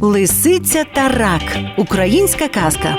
Лисиця та рак. Українська казка.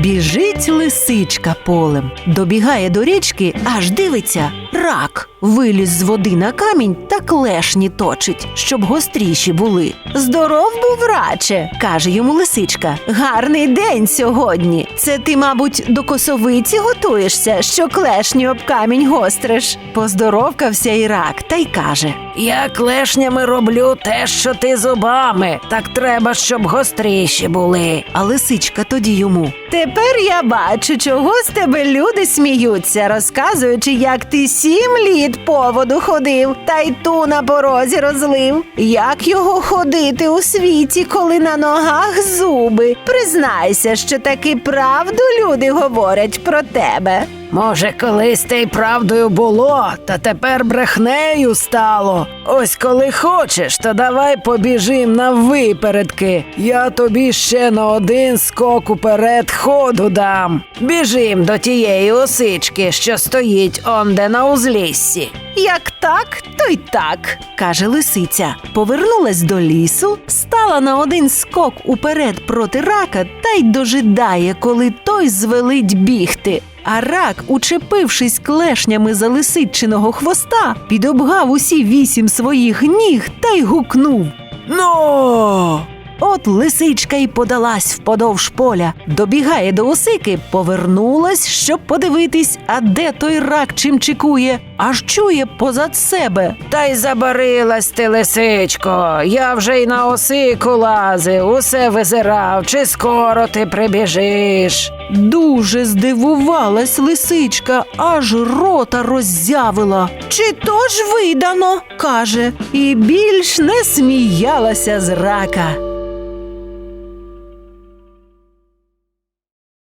Біжить лисичка полем, добігає до річки, аж дивиться рак. Виліз з води на камінь та клешні точить, щоб гостріші були. Здоров був раче, каже йому лисичка. Гарний день сьогодні. Це ти, мабуть, до косовиці готуєшся, що клешні об камінь гостриш. Поздоровкався і рак та й каже. Я клешнями роблю те, що ти зубами. Так треба, щоб гостріші були. А лисичка тоді йому. Тепер я бачу, чого з тебе люди сміються, розказуючи, як ти сім літ поводу ходив, та й ту на порозі розлив. Як його ходити у світі, коли на ногах зуби? Признайся, що таки правду люди говорять про тебе. Може, колись те й правдою було, та тепер брехнею стало. Ось коли хочеш, то давай побіжим на випередки. Я тобі ще на один скок уперед ходу дам. Біжим до тієї осички, що стоїть онде на узліссі. Як так, то й так, каже лисиця. Повернулась до лісу, стала на один скок уперед проти рака та й дожидає, коли той звелить бігти. А рак, учепившись клешнями за лисичиного хвоста, підобгав усі вісім своїх ніг та й гукнув. Ну. От лисичка й подалась вподовж поля, добігає до осики, повернулась, щоб подивитись, а де той рак чим чекує, аж чує позад себе. Та й забарилась ти, лисичко. Я вже й на осику лазив, усе визирав, чи скоро ти прибіжиш. Дуже здивувалась лисичка, аж рота роззявила. Чи то ж видано? каже, і більш не сміялася з рака.